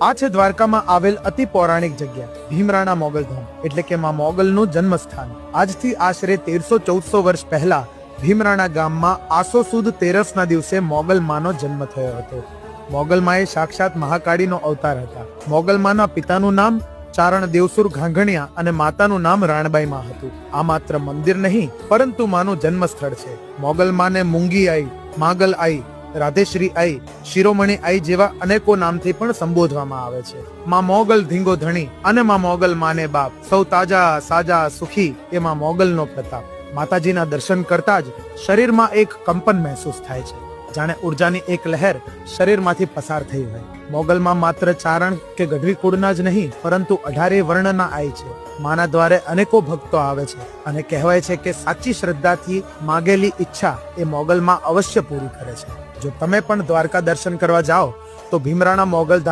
આ છે દ્વારકામાં આવેલ અતિ પૌરાણિક જગ્યા, ભીમરાણા મોગલધામ એટલે કે માં મોગલનું જન્મસ્થાન. આજથી આશરે તેરસો ચૌદસો વર્ષ પહેલા ભીમરાણા ગામમાં આસો સુદ તેરસના દિવસે મોગલ માનો જન્મ થયો હતો. મોગલ માએ સાક્ષાત મહાકાળીનો અવતાર હતા. મોગલ માના પિતાનું નામ ચારણ દેવસુર ઘાંઘણિયા અને માતાનું નામ રાણબાઈ માં હતું. આ માત્ર મંદિર નહીં, પરંતુ માનું જન્મસ્થળ છે. મોગલ માને મૂંગી આઈ, માગલ આઈ રાધેશ્રી આઈ, શિરોમણી આઈ જેવા અનેકો નામથી પણ સંબોધવામાં આવે છે. માં મોગલ ધીંગો ધણી અને માં મોગલ માને બાપ. સૌ તાજા, સાજા, સુખી એ માં મોગલનો પ્રતાપ. માતાજીના દર્શન કરતા જ શરીરમાં એક કંપન મહેસૂસ થાય છે. જાણે ઉર્જાની એક લહેર શરીરમાંથી પસાર થઈ હોય. મોગલમાં માત્ર ચારણ કે ગઢવી કુળના જ નહીં, પરંતુ અઢારે વર્ણના આય છે. માના દ્વારે અનેકો ભક્તો આવે છે અને કહેવાય છે કે સાચી શ્રદ્ધાથી માગેલી ઈચ્છા એ મોગલમાં અવશ્ય પૂરી કરે છે. જો તમે પણ દ્વારકા દર્શન કરવા જાઓ, તો ભીમરાણા મોગલ